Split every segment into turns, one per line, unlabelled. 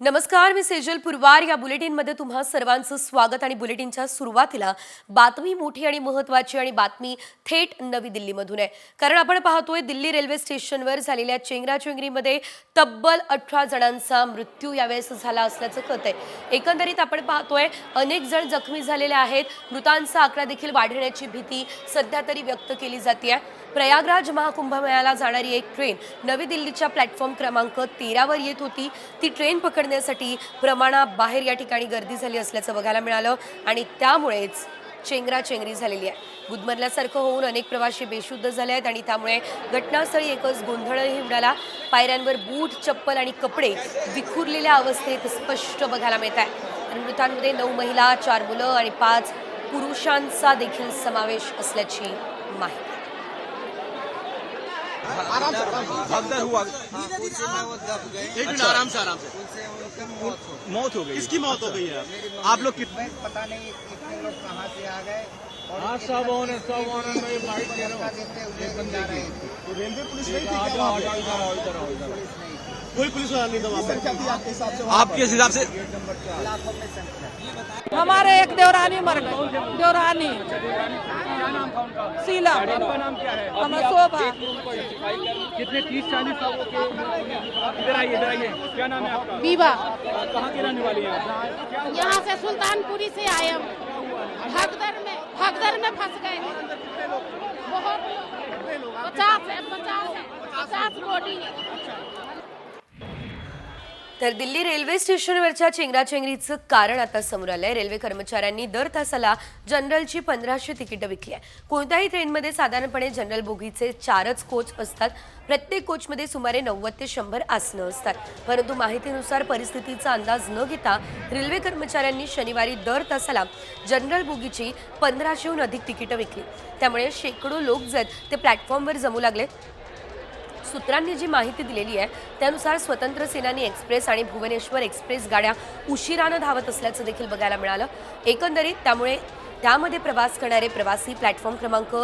नमस्कार मी सेजल पुरवार. या बुलेटिनमध्ये तुम्हा सर्वांचं स्वागत आणि बुलेटिनच्या सुरुवातीला बातमी मोठी आणि महत्वाची आणि बातमी थेट नवी दिल्लीमधून आहे. कारण आपण पाहतोय दिल्ली रेल्वे स्टेशनवर झालेल्या चेंगराचेंगरीमध्ये तब्बल अठरा जणांचा मृत्यू यावेळेस झाला असल्याचं कळत आहे एकंदरीत आपण पाहतोय अनेक जण जखमी झालेले आहेत. मृतांचा आकडा देखील वाढण्याची भीती सध्या तरी व्यक्त केली जाते प्रयागराज महाकुंभमेळ्याला जाणारी एक ट्रेन नवी दिल्लीच्या प्लॅटफॉर्म क्रमांक तेरावर येत होती. ती ट्रेन पकडण्यासाठी प्रमाणाबाहेर या ठिकाणी गर्दी झाली असल्याचं बघायला मिळालं आणि त्यामुळेच चेंगराचेंगरी झालेली आहे. गुदमरल्यासारखं होऊन अनेक प्रवासी बेशुद्ध झाले आहेत आणि त्यामुळे घटनास्थळी एकच गोंधळही उडाला. पायऱ्यांवर बूट चप्पल आणि कपडे विखुरलेल्या अवस्थेत स्पष्ट बघायला मिळत आहे. मृतांमध्ये नऊ महिला चार मुलं आणि पाच पुरुषांचा देखील समावेश असल्याची माहिती.
भगदड़ हुआ
एक मिनट आराम से आराम से।
मौत हो गई।
इसकी मौत हो गई है? आप लोग कितने
पता नहीं इतने लोग कहाँ से आ गए
हाँ सब सब ओनर में ये बाइक दे रहा
देते हुए लेकर जा रहे थे
रेलवे पुलिस नहीं थी क्या वहाँ पे?
कोई पुलिस वाला नहीं था वहाँ पे
आपके हिसाब से
हमारे एक देवरानी मर गए। देवरानी। शीला हमारा शोभा।
कितने तीस चालीस इधर आइए इधर आइए। क्या नाम है आपका?
बीबा
कहाँ के रहने वाली है
यहाँ से सुल्तानपुरी से आए हम। भगदर में भगदर में फंस गए। बहुत पचास है पचास है। पचास बॉडी। है
तर दिल्ली रेल्वे स्टेशनवरच्या चेंगराचेंगरीचं कारण आता समोर आलंय. रेल्वे कर्मचाऱ्यांनी दर तासाला जनरलची पंधराशे तिकीटं विकली आहे कोणत्याही ट्रेनमध्ये साधारणपणे जनरल बोगीचे चारच कोच असतात. प्रत्येक कोचमध्ये सुमारे नव्वद ते शंभर आसनं असतात. परंतु माहितीनुसार परिस्थितीचा अंदाज न घेता रेल्वे कर्मचाऱ्यांनी शनिवारी दर तासाला जनरल बोगीची पंधराशेहून अधिक तिकीटं विकली. त्यामुळे शेकडो लोक जे आहेत ते प्लॅटफॉर्मवर जमू लागले सूत्रांनी जी माहिती दिलेली आहे त्यानुसार स्वतंत्र सेनानी एक्सप्रेस आणि भुवनेश्वर एक्सप्रेस गाड्या उशिरानं धावत असल्याचं देखील बघायला मिळालं. एकंदरीत त्यामुळे त्यामध्ये प्रवास करणारे प्रवासी प्लॅटफॉर्म क्रमांक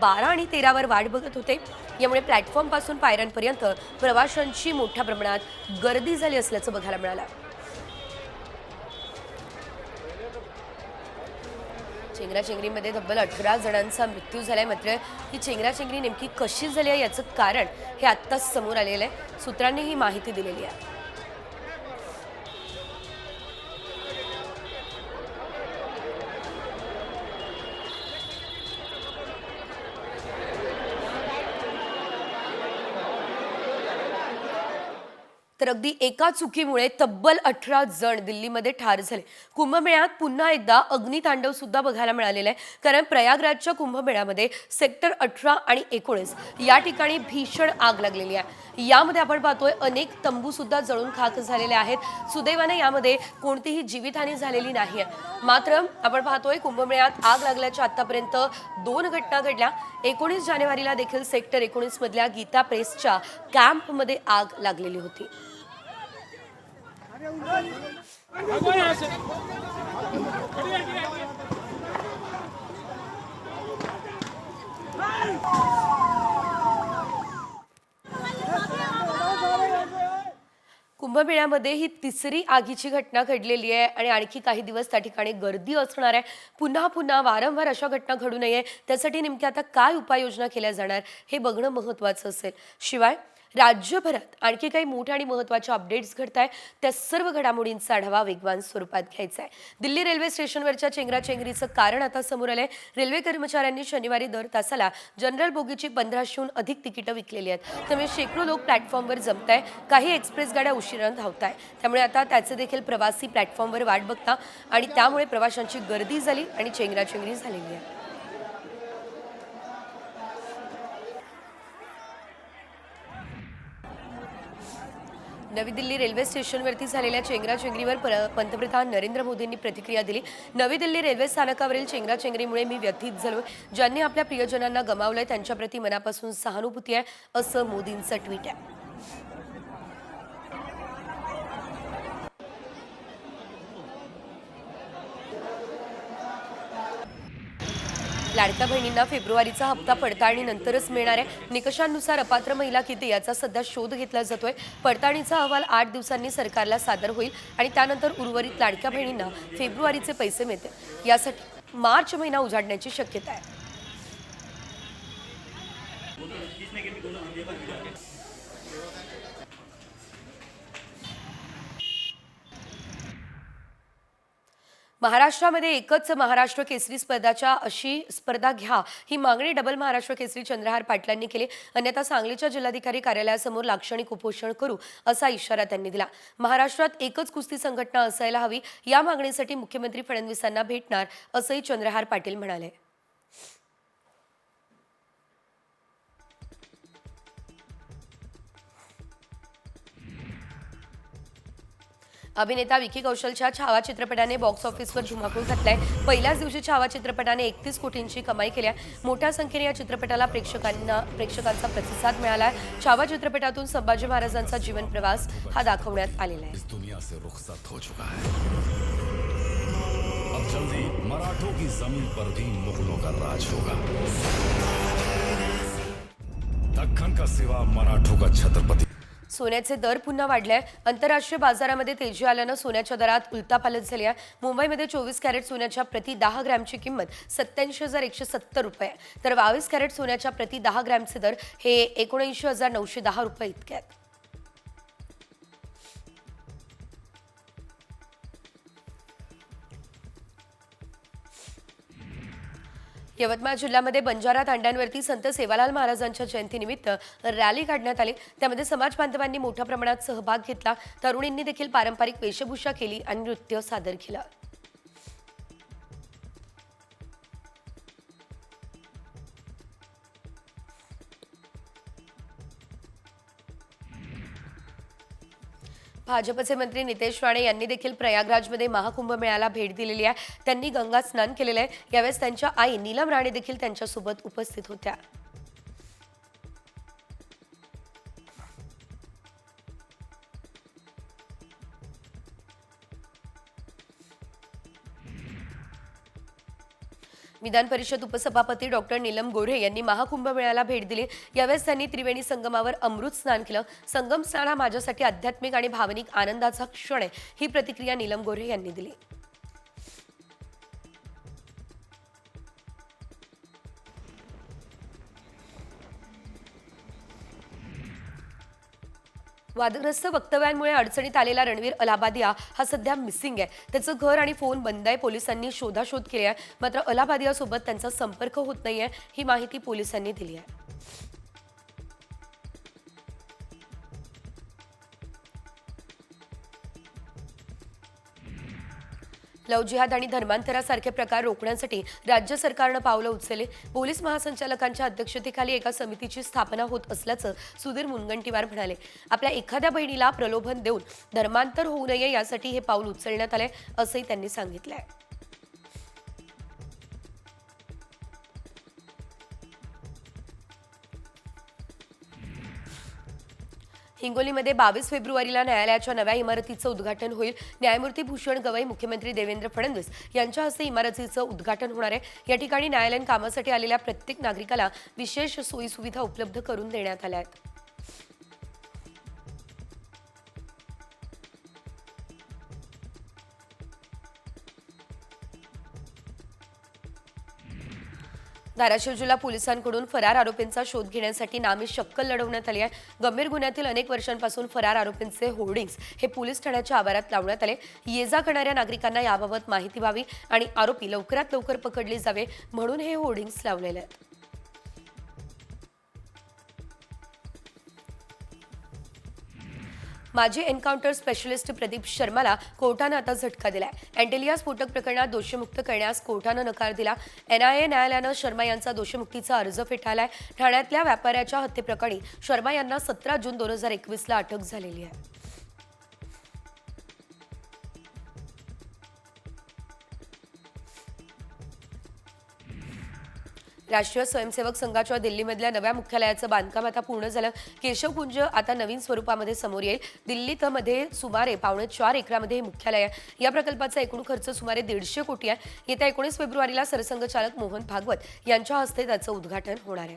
बारा आणि तेरावर वाट बघत होते. यामुळे प्लॅटफॉर्मपासून पायऱ्यांपर्यंत प्रवाशांची मोठ्या प्रमाणात गर्दी झाली असल्याचं बघायला मिळालं. चेंगराचेंगरीमध्ये तब्बल अठरा जणांचा मृत्यू झाला आहे मात्र ही चेंगराचेंगरी नेमकी कशी झाली आहे याचं कारण हे आत्ताच समोर आलेलं आहे. सूत्रांनी ही माहिती दिलेली आहे. तर अगदी एका चुकीमुळे तब्बल अठरा जण दिल्लीमध्ये ठार झाले. कुंभमेळ्यात पुन्हा एकदा अग्नितांडव सुद्धा बघायला मिळालेलं आहे. कारण प्रयागराजच्या कुंभमेळ्यामध्ये सेक्टर अठरा आणि एकोणीस या ठिकाणी भीषण आग लागलेली आहे. यामध्ये आपण पाहतोय अनेक तंबू सुद्धा जळून खाक झालेले आहेत. सुदैवाने यामध्ये कोणतीही जीवितहानी झालेली नाही आहे. मात्र आपण पाहतोय कुंभमेळ्यात आग लागल्याच्या आतापर्यंत दोन घटना घडल्या. एकोणीस जानेवारीला देखील सेक्टर एकोणीस मधल्या गीता प्रेसच्या कॅम्पमध्ये आग लागलेली होती. कुंभमेळ्यामध्ये ही तिसरी आगीची घटना घडलेली आहे आणि आणखी काही दिवस त्या ठिकाणी गर्दी असणार आहे. पुन्हा पुन्हा वारंवार अशा घटना घडू नये. त्यासाठी नेमक्या आता काय उपाययोजना केल्या जाणार हे बघणं महत्त्वाचं असेल. शिवाय राज्यभरात आणखी काही मोठ्या आणि महत्त्वाच्या अपडेट्स घडत आहे त्या सर्व घडामोडींचा आढावा वेगवान स्वरूपात घ्यायचा आहे. दिल्ली रेल्वे स्टेशनवरच्या चेंगराचेंगरीचं कारण आता समोर आलंय. रेल्वे कर्मचाऱ्यांनी शनिवारी दर तासाला जनरल बोगीची पंधराशेहून अधिक तिकीटं विकलेली आहेत. त्यामुळे शेकडो लोक प्लॅटफॉर्मवर जमत आहे काही एक्सप्रेस गाड्या उशिरानं धावत आहे त्यामुळे आता त्याचे देखील प्रवासी प्लॅटफॉर्मवर वाट बघता आणि त्यामुळे प्रवाशांची गर्दी झाली आणि चेंगराचेंगरी झालेली आहे. नवी दिल्ली रेल्वे स्टेशनवरती झालेल्या चेंगराचेंगरीवर पर- पंतप्रधान नरेंद्र मोदींनी प्रतिक्रिया दिली. नवी दिल्ली रेल्वे स्थानकावरील चेंगराचेंगरीमुळे मी व्यथित झालो ज्यांनी आपल्या प्रियजनांना गमावलंय त्यांच्याप्रती मनापासून सहानुभूती आहे असं मोदींचं ट्विट आहे. लाडक्या बहिणींना फेब्रुवारीचा हप्ता पडताळणीनंतरच मिळणार आहे निकषांनुसार अपात्र महिला किती याचा सध्या शोध घेतला जातोय. पडताळणीचा अहवाल आठ दिवसांनी सरकारला सादर होईल आणि त्यानंतर उर्वरित लाडक्या बहिणींना फेब्रुवारीचे पैसे मिळतील. यासाठी मार्च महिना उजाडण्याची शक्यता आहे. महाराष्ट्रामध्ये एकच महाराष्ट्र केसरी स्पर्धाच्या अशी स्पर्धा घ्या. ही मागणी डबल महाराष्ट्र केसरी चंद्रहार पाटलांनी केली. अन्यथा सांगलीच्या जिल्हाधिकारी कार्यालयासमोर लाक्षणिक उपोषण करू असा इशारा त्यांनी दिला. महाराष्ट्रात एकच कुस्ती संघटना असायला हवी. या मागणीसाठी मुख्यमंत्री फडणवीसांना भेटणार असंही चंद्रहार पाटील म्हणाले. अभिनेता विकी कौशलच्या छावा चित्रपटाने बॉक्स ऑफिसवर झुमाकून घातलाय. पहिल्याच दिवशी छावा चित्रपटाने एकतीस कोटींची कमाई केली मोठ्या संख्येने या चित्रपटाला प्रेक्षकांना प्रेक्षकांचा प्रतिसाद मिळाला आहे. छावा चित्रपटातून संभाजी महाराजांचा जीवन प्रवास हा दाखवण्यात आलेला आहे.
दुनिया से रुखसत हो चुका है. अब जल्दी मराठों की जमीन पर भी मुगलों का राज होगा। दक्खन का सिवा मराठों का छत्रपति
सोन्याचे दर पुन्हा वाढले आहे. आंतरराष्ट्रीय बाजारामध्ये तेजी आल्यानं सोन्याच्या दरात उलतापालत झाली आहे. मुंबईमध्ये चोवीस कॅरेट सोन्याच्या प्रति दहा ग्रॅमची किंमत सत्याऐंशी हजार एकशे सत्तर रुपये तर बावीस कॅरेट सोन्याच्या प्रति दहा ग्रॅमचे दर हे एकोणऐंशी हजार नऊशे दहा रुपये इतके आहेत. यवतमाळ जिल्ह्यामध्ये बंजारा तांड्यांवरती संत सेवालाल महाराजांच्या जयंतीनिमित्त रॅली काढण्यात आली. त्यामध्ये समाज बांधवांनी मोठ्या प्रमाणात सहभाग घेतला. तरुणींनी देखील पारंपरिक वेशभूषा केली आणि नृत्य सादर केलं. भाजपचे मंत्री नितेश राणे यांनी देखील प्रयागराजमध्ये महाकुंभ मेळ्याला भेट दिलेली आहे. त्यांनी गंगा स्नान केलेलं आहे. यावेळेस त्यांच्या आई नीलम राणे देखील त्यांच्यासोबत उपस्थित होत्या. विधान परिषद उपसभापती डॉक्टर नीलम गोऱ्हे यांनी महाकुंभ मेळ्याला भेट दिली. यावेळेस त्यांनी त्रिवेणी संगमावर अमृत स्नान केलं. संगम स्नान हा माझ्यासाठी आध्यात्मिक आणि भावनिक आनंदाचा क्षण आहे ही प्रतिक्रिया नीलम गोऱ्हे यांनी दिली. वादग्रस्त वक्तव्यांमुळे अडचणीत आलेला रणवीर अलाहाबादिया हा सध्या मिसिंग आहे. त्याचं घर आणि फोन बंद आहे. पोलिसांनी शोधाशोध केली आहे. मात्र अलाहाबादियासोबत त्यांचा संपर्क होत नाही आहे ही माहिती पोलिसांनी दिली आहे. लव जिहाद आणि धर्मांतरासारखे प्रकार रोखण्यासाठी राज्य सरकारनं पावलं उचलले. पोलीस महासंचालकांच्या अध्यक्षतेखाली एका समितीची स्थापना होत असल्याचं सुधीर मुनगंटीवार म्हणाले. आपल्या एखाद्या बहिणीला प्रलोभन देऊन धर्मांतर होऊ नये यासाठी हे पाऊल उचलण्यात आलंय असंही त्यांनी सांगितलंय. हिंगोलीमध्ये बावीस फेब्रुवारीला न्यायालयाच्या नव्या इमारतीचं उद्घाटन होईल. न्यायमूर्ती भूषण गवई मुख्यमंत्री देवेंद्र फडणवीस यांच्या हस्ते इमारतीचं उद्घाटन होणार आहे. या ठिकाणी न्यायालयीन कामासाठी आलेल्या प्रत्येक नागरिकाला विशेष सोयी सुविधा उपलब्ध करून देण्यात आल्या आहेत. धाराशिव जिल्हा पोलिसांकडून फरार आरोपींचा शोध घेण्यासाठी नामी शक्कल लढवण्यात आली आहे. गंभीर गुन्ह्यातील अनेक वर्षांपासून फरार आरोपींचे होर्डिंग्स हे पोलीस ठाण्याच्या आवारात लावण्यात आले. ये जा करणाऱ्या नागरिकांना याबाबत माहिती व्हावी आणि आरोपी लवकरात लवकर पकडले जावे म्हणून हे होर्डिंग्स लावलेले आहेत. माजी एन्काउंटर स्पेशलिस्ट प्रदीप शर्माला कोर्टानं आता झटका दिलाय. अँटेलिया स्फोटक प्रकरणात दोषमुक्त करण्यास कोर्टानं नकार दिला. एनआयए न्यायालयानं शर्मा यांचा दोषमुक्तीचा अर्ज फेटाळलाय. ठाण्यातल्या व्यापाऱ्याच्या हत्येप्रकरणी शर्मा यांना सतरा जून दोन हजार एकवीसला अटक झालेली आहे. राष्ट्रीय स्वयंसेवक संघाच्या दिल्लीमधल्या नव्या मुख्यालयाचं बांधकाम आता पूर्ण झालं. केशवपुंज आता नवीन स्वरूपामध्ये समोर येईल. दिल्लीत मध्ये सुमारे पावणे चार एकरामध्ये हे मुख्यालय आहे. या प्रकल्पाचा एकूण खर्च सुमारे दीडशे कोटी आहे. येत्या एकोणीस फेब्रुवारीला सरसंघचालक मोहन भागवत यांच्या हस्ते त्याचं उद्घाटन होणार आहे.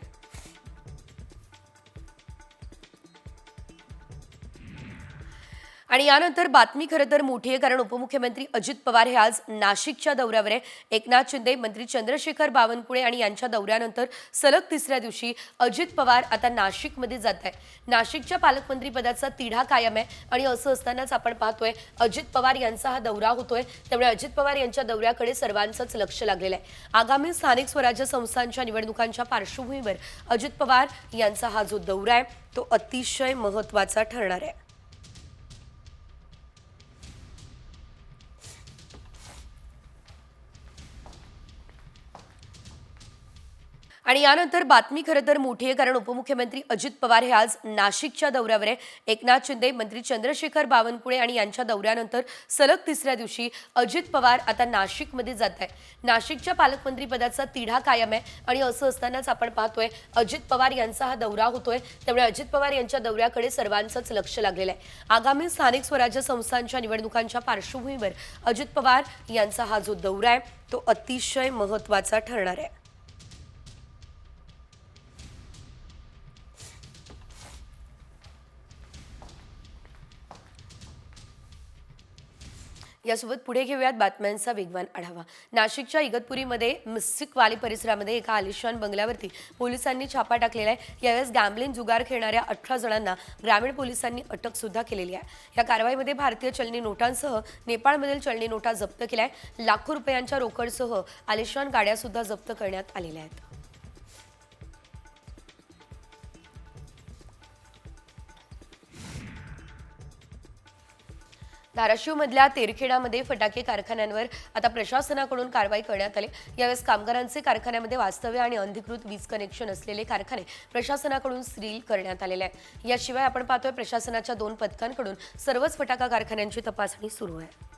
आणि यानंतर बातमी खरं तर मोठी आहे कारण उपमुख्यमंत्री अजित पवार हे आज नाशिकच्या दौऱ्यावर आहे. एकनाथ शिंदे मंत्री चंद्रशेखर बावनकुळे आणि यांच्या दौऱ्यानंतर सलग तिसऱ्या दिवशी अजित पवार आता नाशिकमध्ये जात आहे नाशिकच्या पालकमंत्रीपदाचा तिढा कायम आहे आणि असं असतानाच आपण पाहतोय अजित पवार यांचा हा दौरा होतोय. त्यामुळे अजित पवार यांच्या दौऱ्याकडे सर्वांचंच लक्ष लागलेलं आहे. आगामी स्थानिक स्वराज्य संस्थांच्या निवडणुकांच्या पार्श्वभूमीवर अजित पवार यांचा हा जो दौरा आहे तो अतिशय महत्त्वाचा ठरणार आहे. आणि यानंतर बातमी खरं तर मोठी आहे कारण उपमुख्यमंत्री अजित पवार हे आज नाशिकच्या दौऱ्यावर आहे. एकनाथ शिंदे मंत्री चंद्रशेखर बावनकुळे आणि यांच्या दौऱ्यानंतर सलग तिसऱ्या दिवशी अजित पवार आता नाशिकमध्ये जात आहे नाशिकच्या पालकमंत्रीपदाचा तिढा कायम आहे आणि असं असतानाच आपण पाहतोय अजित पवार यांचा हा दौरा होतोय. त्यामुळे अजित पवार यांच्या दौऱ्याकडे सर्वांचंच लक्ष लागलेलं आहे. आगामी स्थानिक स्वराज्य संस्थांच्या निवडणुकांच्या पार्श्वभूमीवर अजित पवार यांचा हा जो दौरा आहे तो अतिशय महत्त्वाचा ठरणार आहे. यासोबत पुढे घेऊयात बातम्यांचा वेगवान आढावा. नाशिकच्या इगतपुरीमध्ये मिस्सिकवाली परिसरामध्ये एका आलिशान बंगल्यावरती पोलिसांनी छापा टाकलेला आहे. यावेळेस गॅम्बलिन जुगार खेळणाऱ्या अठरा जणांना ग्रामीण पोलिसांनी अटक सुद्धा केलेली आहे. या कारवाईमध्ये भारतीय चलनी नोटांसह नेपाळमधील चलनी नोटा जप्त केल्या आहेत. लाखो रुपयांच्या रोकडसह आलिशान गाड्या सुद्धा जप्त करण्यात आलेल्या आहेत. धाराशिवमधल्या तेरखेडामध्ये फटाके कारखान्यांवर आता प्रशासनाकडून कारवाई करण्यात आली. यावेळेस कामगारांचे कारखान्यामध्ये वास्तव्य आणि अधिकृत वीज कनेक्शन असलेले कारखाने प्रशासनाकडून सील करण्यात आलेले आहे. याशिवाय आपण पाहतोय प्रशासनाच्या दोन पथकांकडून सर्वच फटाका कारखान्यांची तपासणी सुरू आहे.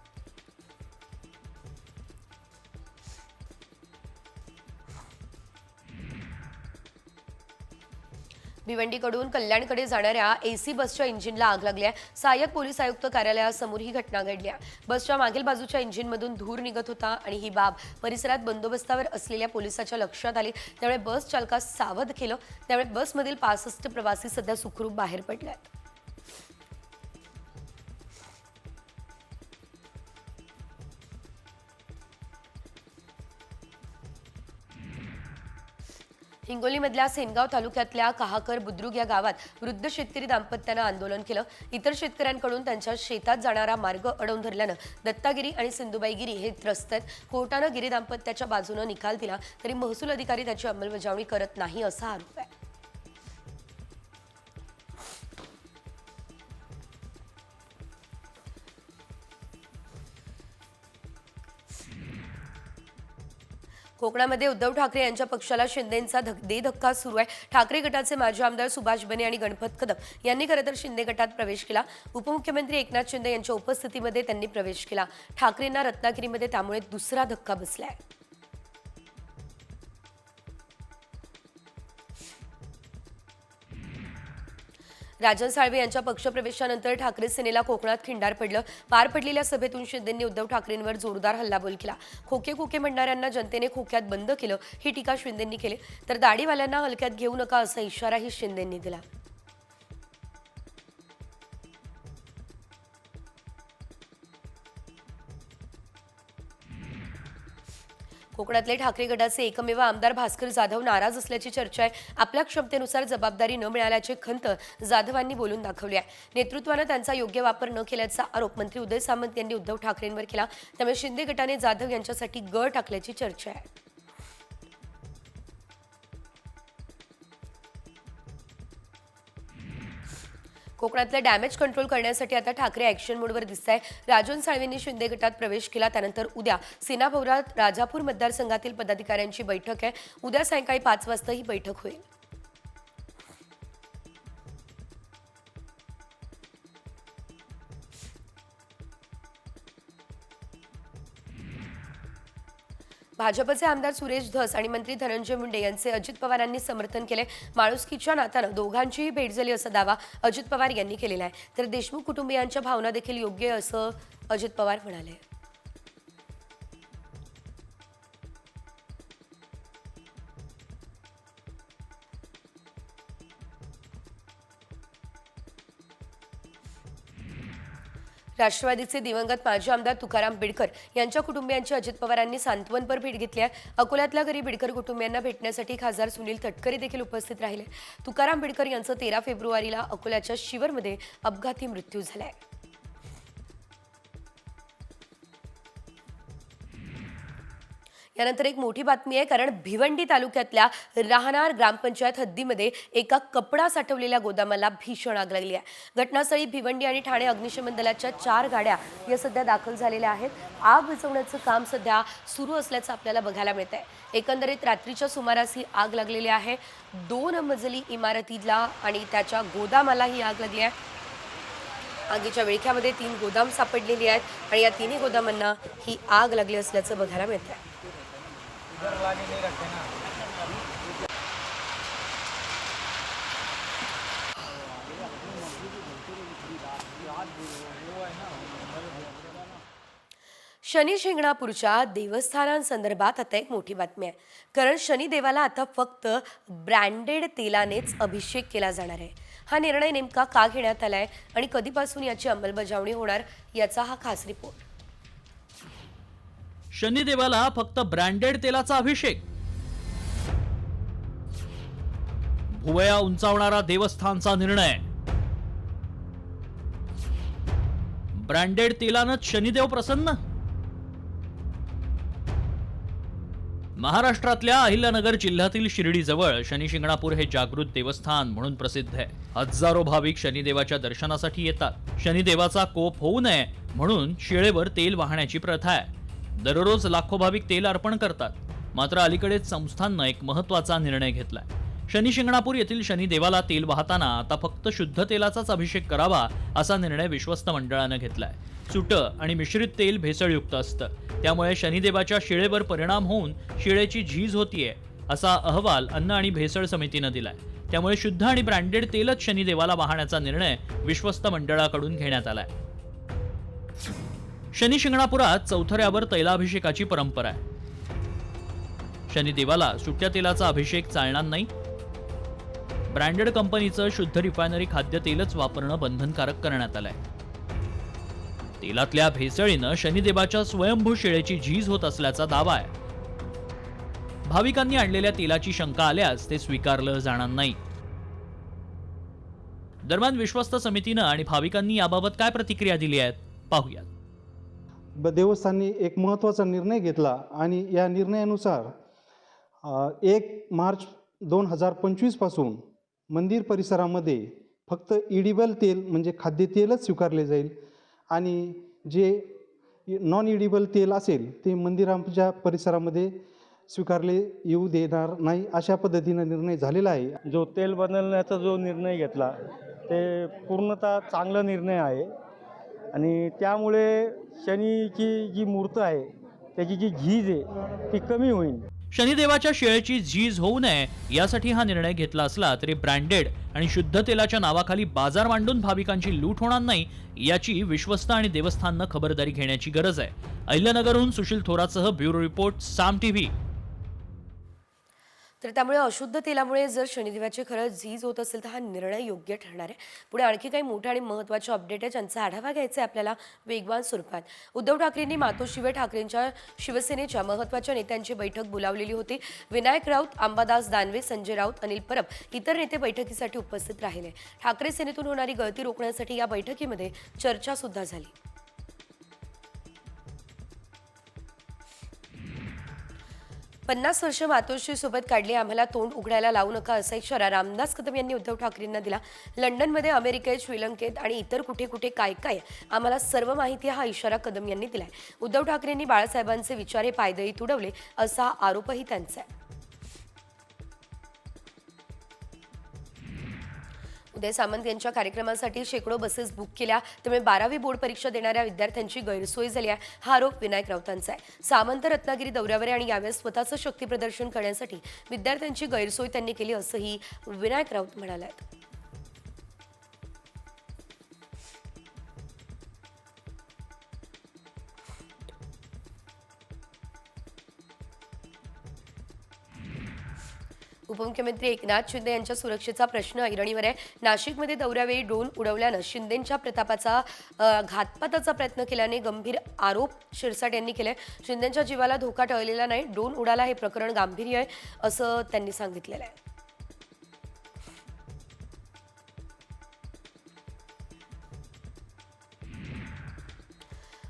भिवंडीकडून कल्याणकडे जाणाऱ्या एसी बसच्या इंजिनला आग लागली आहे. सहाय्यक पोलीस आयुक्त कार्यालयासमोर ही घटना घडली आहे. बसच्या मागील बाजूच्या इंजिनमधून धूर निघत होता आणि ही बाब परिसरात बंदोबस्तावर असलेल्या पोलिसाच्या लक्षात आली. त्यामुळे बस चालकास सावध केलं. त्यामुळे बसमधील पासष्ट प्रवासी सध्या सुखरूप बाहेर पडले हिंगोलीमधल्या सेनगाव तालुक्यातल्या कहाकर बुद्रुक या गावात वृद्ध शेतकरी दाम्पत्यानं आंदोलन केलं. इतर शेतकऱ्यांकडून त्यांच्या शेतात जाणारा मार्ग अडवून धरल्यानं दत्तागिरी आणि सिंधुबाईगिरी हे त्रस्त आहेत कोर्टानं गिरी दाम्पत्याच्या बाजूनं निकाल दिला तरी महसूल अधिकारी त्याची अंमलबजावणी करत नाही असा आरोप आहे. कोकणामध्ये उद्धव ठाकरे यांच्या पक्षाला शिंदेचा धक दे धक्का सुरू आहे. ठाकरे गटाचे माजी आमदार सुभाष बने आणि गणपत कदम यांनी खरं तर शिंदे गटात प्रवेश केला. उपमुख्यमंत्री एकनाथ शिंदे यांच्या उपस्थितीमध्ये त्यांनी प्रवेश केला. ठाकरेंना रत्नागिरीमध्ये त्यामुळे दुसरा धक्का बसला आहे राजन साळवे यांच्या पक्षप्रवेशानंतर ठाकरे सेनेला कोकणात खिंडार पडलं. पार पडलेल्या सभेतून शिंदेंनी उद्धव ठाकरेंवर जोरदार हल्लाबोल केला. खोके खोके म्हणणाऱ्यांना जनतेने खोक्यात बंद केलं ही टीका शिंदेंनी केली. तर दाढीवाल्यांना हलक्यात घेऊ नका असा इशाराही शिंदेंनी दिला. कोकणातले ठाकरे गटाचे एकमेव आमदार भास्कर जाधव नाराज असल्याची चर्चा आहे. आपल्या क्षमतेनुसार जबाबदारी न मिळाल्याची खंत जाधवांनी बोलून दाखवली आहे. नेतृत्वानं त्यांचा योग्य वापर न केल्याचा आरोप मंत्री उदय सामंत यांनी उद्धव ठाकरेंवर केला. त्यामुळे शिंदे गटाने जाधव यांच्यासाठी गळ टाकल्याची चर्चा आहे. कोकणातलं डॅमेज कंट्रोल करण्यासाठी आता ठाकरे ॲक्शन मोडवर दिसत आहे राजन साळवेंनी शिंदे गटात प्रवेश केला त्यानंतर उद्या सेना भवनात राजापूर मतदारसंघातील पदाधिकाऱ्यांची बैठक आहे. उद्या सायंकाळी पाच वाजता ही बैठक होईल. भाजपचे आमदार सुरेश धस आणि मंत्री धनंजय मुंडे यांचे अजित पवारांनी समर्थन केले. माणुसकीच्या नात्यानं दोघांचीही भेट झाली असा दावा अजित पवार यांनी केलेला आहे. तर देशमुख कुटुंबियांच्या भावना देखील योग्य असं अजित पवार म्हणाले. राष्ट्रवादीचे दिवंगत माजी आमदार तुकाराम बिडकर यांच्या कुटुंबियांची अजित पवारांनी सांत्वनपर भेट घेतली आहे. अकोल्यातल्या घरी बिडकर कुटुंबियांना भेटण्यासाठी खासदार सुनील तटकरे देखील उपस्थित राहिले. तुकाराम बिडकर यांचं तेरा फेब्रुवारीला अकोल्याच्या शिवरमध्ये अपघाती मृत्यू झाला आहे यानंतर एक मोठी बातमी आहे कारण भिवंडी तालुक्यातल्या राहणार ग्रामपंचायत हद्दीमध्ये एका कपडा साठवलेल्या गोदामाला भीषण आग लागली आहे. घटनास्थळी भिवंडी आणि ठाणे अग्निशमन दलाच्या चार गाड्या या सध्या दाखल झालेल्या आहेत. आग विझवण्याचं काम सध्या सुरू असल्याचं आपल्याला बघायला मिळत आहे एकंदरीत रात्रीच्या सुमारास ही आग लागलेली आहे. दोन मजली इमारतीला आणि त्याच्या गोदामाला ही आग लागली आहे. आगीच्या विळख्यामध्ये तीन गोदाम सापडलेली आहेत आणि या तिन्ही गोदामांना ही आग लागली असल्याचं बघायला मिळत शनि शनी शिंगणापूरच्या देवस्थानांसंदर्भात आता एक मोठी बातमी आहे. कारण शनिदेवाला आता फक्त ब्रँडेड तेलानेच अभिषेक केला जाणार आहे. हा निर्णय नेमका का घेण्यात आला आहे आणि कधीपासून याची अंमलबजावणी होणार याचा हा खास रिपोर्ट.
शनिदेवाला फक्त ब्रँडेड तेलाचा अभिषेक. भुवया उंचावणारा देवस्थानचा निर्णय. ब्रँडेड तेलानंच शनिदेव प्रसन्न. महाराष्ट्रातल्या अहिल्यानगर जिल्ह्यातील शिर्डीजवळ शनिशिंगणापूर हे जागृत देवस्थान म्हणून प्रसिद्ध आहे. हजारो भाविक शनिदेवाच्या दर्शनासाठी येतात. शनिदेवाचा कोप होऊ नये म्हणून शिळेवर तेल वाहण्याची प्रथा आहे. दररोज लाखो भाविक तेल अर्पण करतात. मात्र अलीकडेच संस्थांना एक महत्त्वाचा निर्णय घेतलाय. शनी शिंगणापूर येथील शनिदेवाला तेल वाहताना आता फक्त शुद्ध तेलाचाच अभिषेक करावा असा निर्णय विश्वस्त मंडळानं घेतलाय. सुटं आणि मिश्रित तेल भेसळयुक्त असतं. त्यामुळे शनिदेवाच्या शिळेवर परिणाम होऊन शिळेची झीज होतीये असा अहवाल अन्न आणि भेसळ समितीनं दिलाय. त्यामुळे शुद्ध आणि ब्रँडेड तेलच शनिदेवाला वाहण्याचा निर्णय विश्वस्त मंडळाकडून घेण्यात आलाय. शनी शिंगणापुरात चौथऱ्यावर तैलाभिषेकाची परंपरा आहे. शनिदेवाला सुट्या तेलाचा अभिषेक चालणार नाही. ब्रँडेड कंपनीचं शुद्ध रिफायनरी खाद्यतेलच वापरणं बंधनकारक करण्यात आलंय. तेलातल्या भेसळीनं शनिदेवाच्या स्वयंभू शिळेची झीज होत असल्याचा दावा आहे. भाविकांनी आणलेल्या तेलाची शंका आल्यास ते स्वीकारलं जाणार नाही. दरम्यान विश्वस्त समितीनं आणि भाविकांनी याबाबत काय प्रतिक्रिया दिली आहेत? पाहूयात.
ब देवस्थाननी एक महत्त्वाचा निर्णय घेतला आणि या निर्णयानुसार एक मार्च दोन हजार पंचवीसपासून मंदिर परिसरामध्ये फक्त इडिबल तेल म्हणजे खाद्यतेलच स्वीकारले जाईल आणि जे नॉन इडिबल तेल असेल ते मंदिराच्या परिसरामध्ये स्वीकारले येऊ देणार नाही अशा पद्धतीनं निर्णय झालेला आहे.
जो तेल बदलण्याचा जो निर्णय घेतला ते पूर्णतः चांगला निर्णय आहे. आणि त्यामुळे शनीची जी मूर्त आहे त्याची जी झीज आहे ती कमी होईल.
शनिदेवाच्या शेळेची झीज होऊ नये यासाठी हा निर्णय घेतला असला तरी ब्रँडेड आणि शुद्ध तेलाच्या नावाखाली बाजार मांडून भाविकांची लूट होणार नाही याची विश्वस्त आणि देवस्थाननं खबरदारी घेण्याची गरज आहे. अहिल्यानगरहून सुशील थोरातसह ब्युरो रिपोर्ट साम टीव्ही.
तर त्यामुळे अशुद्ध तेलामुळे जर शनिदेवाची खरंच झीज होत असेल तर हा निर्णय योग्य ठरणार आहे. पुढे आणखी काही मोठे आणि महत्त्वाचे अपडेट आहे ज्यांचा आढावा घ्यायचा आहे आपल्याला वेगवान स्वरूपात. उद्धव ठाकरेंनी मातोशिवे ठाकरेंच्या शिवसेनेच्या महत्त्वाच्या नेत्यांची बैठक बोलावलेली होती. विनायक राऊत अंबादास दानवे संजय राऊत अनिल परब इतर नेते बैठकीसाठी उपस्थित राहिले. ठाकरे सेनेतून होणारी गळती रोखण्यासाठी या बैठकीमध्ये चर्चा सुद्धा झाली. पन्नास वर्ष मातोश्रीसोबत काढले आम्हाला तोंड उघडायला लावू नका असा इशारा रामदास कदम यांनी उद्धव ठाकरेंना दिला. लंडनमध्ये अमेरिकेत श्रीलंकेत आणि इतर कुठे कुठे काय काय आम्हाला सर्व माहिती हा इशारा कदम यांनी दिलाय. उद्धव ठाकरेंनी बाळासाहेबांचे विचार हे पायदळी तुडवले असा आरोपही त्यांचा आहे. उदय सामंत यांच्या कार्यक्रमासाठी शेकडो बसेस बुक केल्या. त्यामुळे बारावी बोर्ड परीक्षा देणाऱ्या विद्यार्थ्यांची गैरसोय झाली आहे. हा आरोप विनायक राऊतांचा आहे. सामंत रत्नागिरी दौऱ्यावर आहे आणि यावेळेस स्वतःचं शक्ती प्रदर्शन करण्यासाठी विद्यार्थ्यांची गैरसोय त्यांनी केली असंही विनायक राऊत म्हणाले उपमुख्यमंत्री एकनाथ शिंदे यांच्या सुरक्षेचा प्रश्न ऐरणीवर आहे. नाशिकमध्ये दौऱ्यावेळी ड्रोन उडवल्यानं शिंदेंच्या प्रतापाचा घातपाताचा प्रयत्न केल्याने गंभीर आरोप शिरसाट यांनी केले. शिंदेंच्या जीवाला धोका टळलेला नाही. ड्रोन उडाला हे प्रकरण गांभीर्य आहे असं त्यांनी सांगितलेलं आहे.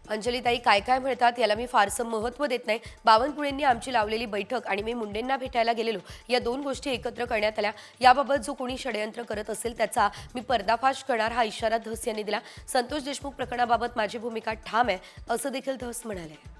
अंजलीताई काय काय म्हणतात याला मी फारसं महत्त्व देत नाही. बावनकुळेंनी आमची लावलेली बैठक आणि मी मुंडेंना भेटायला गेलेलो. या दोन गोष्टी एकत्र करण्यात आल्या. याबाबत जो कोणी षडयंत्र करत असेल त्याचा मी पर्दाफाश करणार हा इशारा धस यांनी दिला. संतोष देशमुख प्रकरणाबाबत माझी भूमिका ठाम आहे असं देखील धस म्हणाले.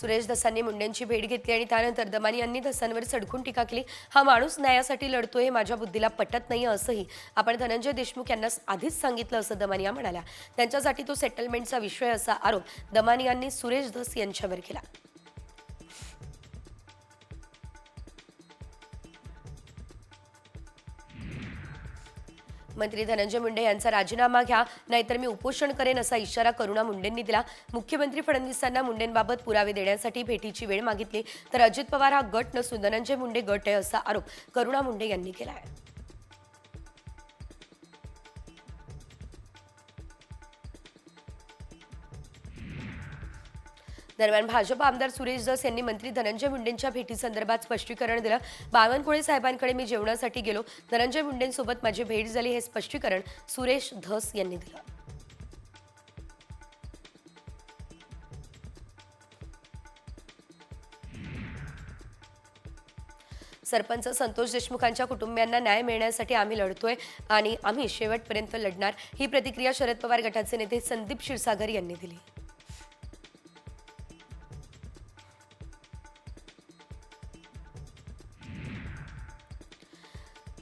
सुरेश धसांनी मुंडेंची भेट घेतली आणि त्यानंतर दमानी यांनी धसांवर सडकून टीका केली. हा माणूस न्यायासाठी लढतोय हे माझ्या बुद्धीला पटत नाही असंही आपण धनंजय देशमुख यांना आधीच सांगितलं असं दमानिया म्हणाल्या. त्यांच्यासाठी तो सेटलमेंटचा विषय असा आरोप दमानियांनी सुरेश धस यांच्यावर केला. मंत्री धनंजय मुंडे यांचा राजीनामा घ्या नाहीतर मी उपोषण करेन असा इशारा करुणा मुंडेंनी दिला. मुख्यमंत्री फडणवीसांना मुंडेंबाबत पुरावे देण्यासाठी भेटीची वेळ मागितली तर अजित पवार हा गट नसून धनंजय मुंडे गट आहे असा आरोप करुणा मुंडे यांनी केला आहे दरम्यान भाजप आमदार सुरेश दस यांनी मंत्री धनंजय मुंडेंच्या भेटीसंदर्भात स्पष्टीकरण दिलं. बावनकुळे साहेबांकडे मी जेवणासाठी गेलो. धनंजय मुंडेंसोबत माझी भेट झाली हे स्पष्टीकरण सुरेश धस यांनी दिलं. सरपंच संतोष देशमुखांच्या कुटुंबियांना न्याय मिळण्यासाठी आम्ही लढतोय आणि आम्ही शेवटपर्यंत लढणार. ही प्रतिक्रिया शरद पवार गटाचे नेते संदीप क्षीरसागर यांनी दिली.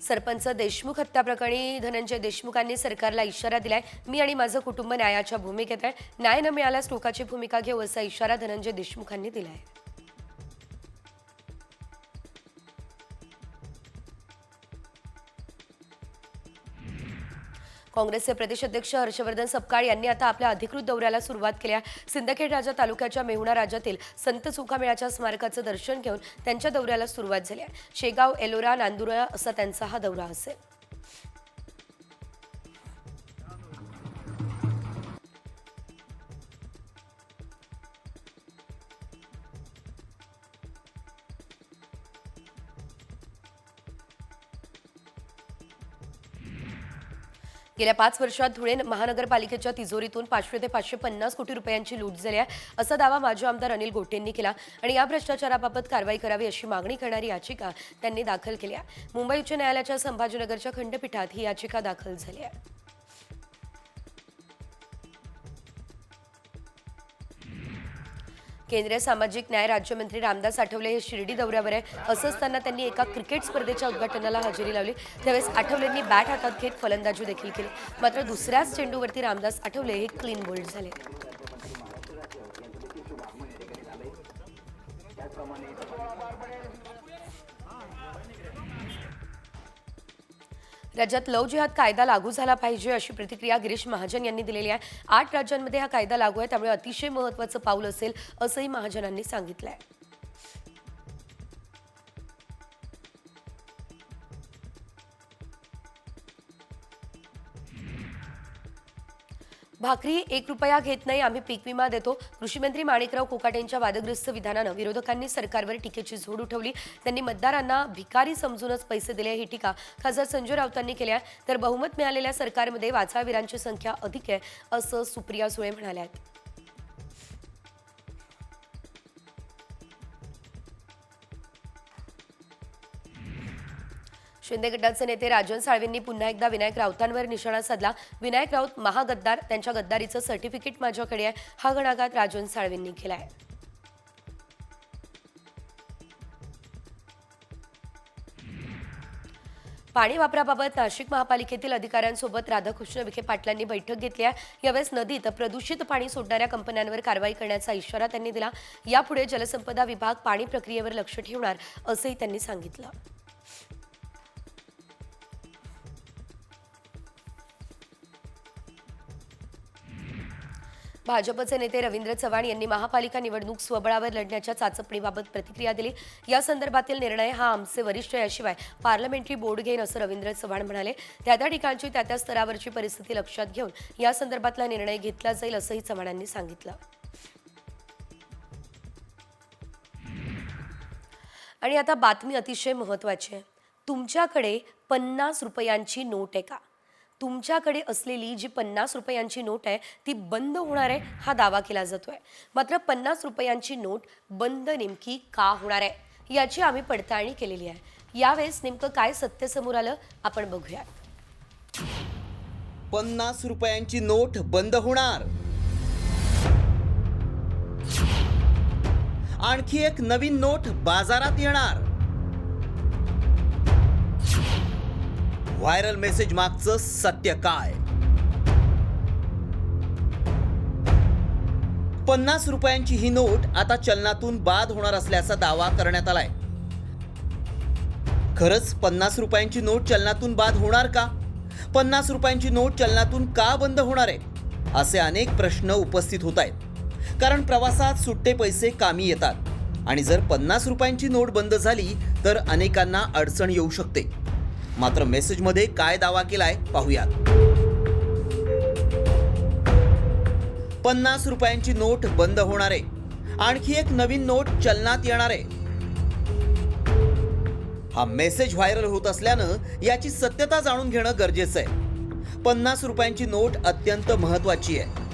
सरपंच देशमुख हत्या प्रकरणी धनंजय देशमुखांनी सरकारला इशारा दिलाय. मी आणि माझं कुटुंब न्यायाच्या भूमिकेत आहे. न्याय न मिळाल्यास टोकाची भूमिका घेऊ असा इशारा धनंजय देशमुखांनी दिलाय. काँग्रेसचे प्रदेशाध्यक्ष हर्षवर्धन सपकाळ यांनी आता आपल्या अधिकृत दौऱ्याला सुरुवात केली आहे. सिंदखेड राजा तालुक्याच्या मेहुणा राजातील संत सुखामेळाच्या स्मारकाचं दर्शन घेऊन त्यांच्या दौऱ्याला सुरुवात झाली आहे. शेगाव एलोरा नांदुरा असा त्यांचा हा दौरा असेल. गेल्या पाच वर्षात धुळे महानगरपालिकेच्या तिजोरीतून पाचशे ते पाचशे पन्नास कोटी रुपयांची लूट झाली आहे. असा दावा माजी आमदार अनिल गोटेंनी केला आणि या भ्रष्टाचाराबाबत कारवाई करावी अशी मागणी करणारी याचिका त्यांनी दाखल केली आहे. मुंबई उच्च न्यायालयाच्या संभाजीनगरच्या खंडपीठात ही याचिका दाखल झाली आहे. केंद्रीय सामाजिक न्याय राज्यमंत्री रामदास आठवले हे शिर्डी दौऱ्यावर आहे. असं असताना त्यांनी एका क्रिकेट स्पर्धेच्या उद्घाटनाला हजेरी लावली. त्यावेळेस आठवलेंनी बॅट हातात घेत फलंदाजी देखील केली. मात्र दुसऱ्याच चेंडूवरती रामदास आठवले हे क्लीन बोल्ड झाले. राज्यात लव जिहाद कायदा लागू झाला पाहिजे अशी प्रतिक्रिया गिरीश महाजन यांनी दिलेली आहे. आठ राज्यांमध्ये हा कायदा लागू आहे त्यामुळे अतिशय महत्त्वाचं पाऊल असेल असंही महाजनांनी सांगितलं आहे भाकरी एक रुपया घेत नाही आम्ही पीक विमा देतो. कृषीमंत्री माणिकराव कोकाटेंच्या वादग्रस्त विधानानं विरोधकांनी सरकारवर टीकेची झोड उठवली. त्यांनी मतदारांना भिकारी समजूनच पैसे दिले ही टीका खासदार संजय राऊतांनी केली आहे. तर बहुमत मिळालेल्या सरकारमध्ये वाचावीरांची संख्या अधिक आहे असं सुप्रिया सुळे म्हणाल्या शिंदे गटाचे नेते राजन साळवेंनी पुन्हा एकदा विनायक राऊतांवर निशाणा साधला. विनायक राऊत महागद्दार त्यांच्या गद्दारीचं सर्टिफिकेट माझ्याकडे आहे. हा गणाघात राजन साळवेंनी केलाय. पाणी वापराबाबत नाशिक महापालिकेतील अधिकाऱ्यांसोबत राधाकृष्ण विखे पाटलांनी बैठक घेतली आहे. यावेळेस नदीत प्रदूषित पाणी सोडणाऱ्या कंपन्यांवर कारवाई करण्याचा इशारा त्यांनी दिला. यापुढे जलसंपदा विभाग पाणी प्रक्रियेवर लक्ष ठेवणार असंही त्यांनी सांगितलं. भाजपचे नेते रवींद्र चव्हाण यांनी महापालिका निवडणूक स्वबळावर लढण्याच्या चाचपणीबाबत प्रतिक्रिया दिली. या संदर्भातील निर्णय हा आमचे वरिष्ठ याशिवाय पार्लमेंटरी बोर्ड घेईन असं रवींद्र चव्हाण म्हणाले. त्या त्या ठिकाणची त्या त्या स्तरावरची परिस्थिती लक्षात घेऊन या संदर्भातला निर्णय घेतला जाईल असंही चव्हाणांनी सांगितलं. आणि आता बातमी अतिशय महत्त्वाची आहे. तुमच्याकडे पन्नास रुपयांची नोट आहे का? तुमच्याकडे असलेली जी पन्नास रुपयांची नोट आहे ती बंद होणार आहे हा दावा केला जातोय. मात्र पन्नास रुपयांची नोट बंद नेमकी का होणार आहे याची आम्ही पडताळणी केलेली आहे. यावेळेस नेमकं काय सत्य समोर आलं आपण बघूया
पन्नास रुपयांची नोट बंद होणार. आणखी एक नवीन नोट बाजारात येणार. व्हायरल मेसेज मागचं सत्य काय? पन्नास रुपयांची ही नोट आता चलनातून बाद होणार असल्याचा दावा करण्यात आलाय. खरंच पन्नास रुपयांची नोट चलनातून बाद होणार का? पन्नास रुपयांची नोट चलनातून का बंद होणार आहे? असे अनेक प्रश्न उपस्थित होत आहेत. कारण प्रवासात सुट्टे पैसे कामी येतात. आणि जर पन्नास रुपयांची नोट बंद झाली तर अनेकांना अडचण येऊ शकते. मात्र मेसेजमध्ये काय दावा केलाय पाहूयात. पन्नास रुपयांची नोट बंद होणार. आहे आणखी एक नवीन नोट चलनात येणार. आहे हा मेसेज व्हायरल होत असल्यानं याची सत्यता जाणून घेणं गरजेचं आहे. पन्नास रुपयांची नोट अत्यंत महत्वाची आहे.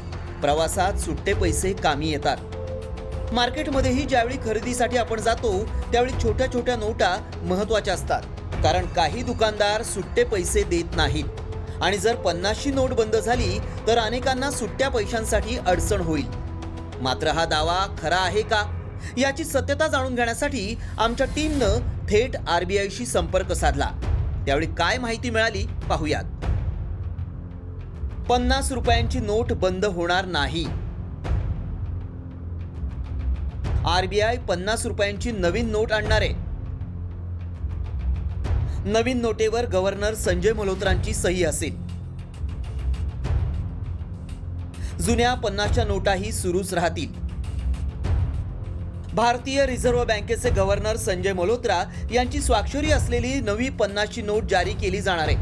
प्रवासात सुट्टे पैसे कामी येतात. मार्केटमध्येही ज्यावेळी खरेदीसाठी आपण जातो त्यावेळी छोट्या छोट्या नोटा महत्त्वाच्या असतात. कारण काही दुकानदार सुट्टे पैसे देत नाहीत. आणि जर पन्नासची नोट बंद झाली तर अनेकांना सुट्ट्या पैशांसाठी अडचण होईल. मात्र हा दावा खरा आहे का? याची सत्यता जाणून घेण्यासाठी आमच्या टीमनं थेट आरबीआयशी संपर्क साधला. त्यावेळी काय माहिती मिळाली पाहूयात. पन्नास रुपयांची नोट बंद होणार नाही. आरबीआय पन्नास रुपयांची नवीन नोट आणणार. आहे नवीन नोटेवर गव्हर्नर संजय मल्होत्रांची सही असेल. जुन्या पन्नासच्या नोटाही सुरूच राहतील. भारतीय रिझर्व्ह बँकेचे गव्हर्नर संजय मल्होत्रा यांची स्वाक्षरी असलेली नवी पन्नासची नोट जारी केली जाणार आहे.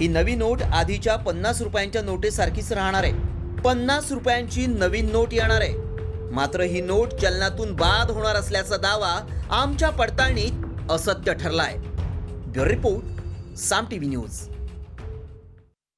ही नवी नोट आधीच्या पन्नास रुपयांच्या नोटेसारखीच राहणार आहे. पन्नास रुपयांची नवीन नोट येणार आहे. मात्र ही नोट चलनातून बाद होणार असल्याचा दावा आमच्या पडताळणीत असत्य ठरलाय. Bureau report Saam TV news.